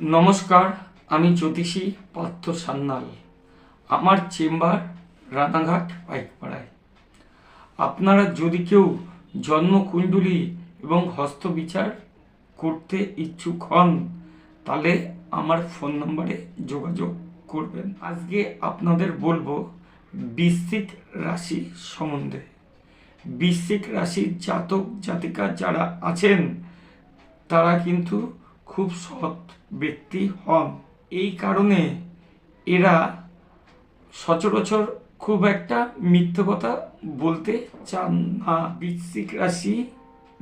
নমস্কার, আমি জ্যোতিষী পার্থ সান্যাল। আমার চেম্বার, রানাঘাট, পাইকপাড়ায়। আপনারা যদি কেউ জন্মকুণ্ডলী এবং হস্তবিচার করতে ইচ্ছুক হন, তাহলে আমার ফোন নম্বরে যোগাযোগ করবেন। আজকে আপনাদের বলব বৃশ্চিক রাশি সম্বন্ধে। বৃশ্চিক রাশির জাতক জাতিকা যারা আছেন, তারা কিন্তু খুব সৎ ব্যক্তি হন। এই কারণে এরা সচরাচর খুব একটা মিথ্যে কথা বলতে চান না। বৃশ্চিক রাশি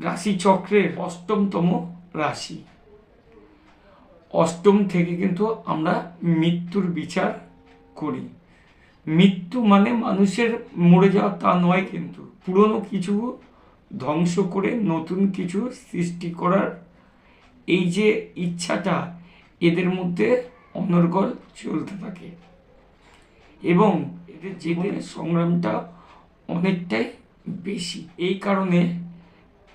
রাশি চক্রের অষ্টমতম রাশি। অষ্টম থেকে কিন্তু আমরা মৃত্যুর বিচার করি। মৃত্যু মানে মানুষের মরে যাওয়া তা নয় কিন্তু পুরনো কিছু ধ্বংস করে নতুন কিছু সৃষ্টি করার এই যে ইচ্ছাটা, এদের মধ্যে অনর্গল চলতে থাকে। এবং এদের জীবনের সংগ্রামটা অনেকটাই বেশি। এই কারণে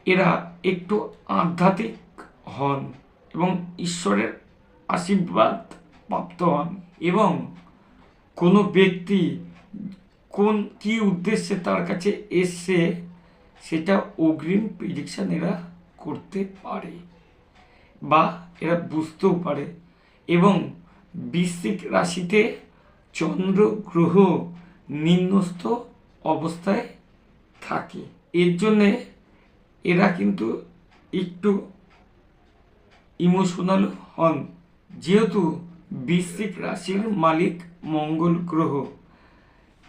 এরা একটু আধ্যাত্মিক হন এবং ঈশ্বরের আশীর্বাদ প্রাপ্ত হন। এবং কোনো ব্যক্তি কোন, কি উদ্দেশ্যে তার কাছে এসছে, সেটা অগ্রিম প্রিডিকশন এরা করতে পারে। বা এরা বুঝতেও পারে। এবং বৃশ্চিক রাশিতে চন্দ্র গ্রহ নিম্নস্থ অবস্থায় থাকে। এর জন্যে এরা কিন্তু একটু ইমোশনাল হন। যেহেতু বৃশ্চিক রাশির মালিক মঙ্গল গ্রহ।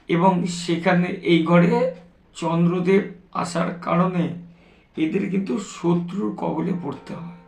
এবং সেখানে এই ঘরে চন্দ্রদেব আসার কারণে এদের কিন্তু শত্রুর কবলে পড়তে হয়।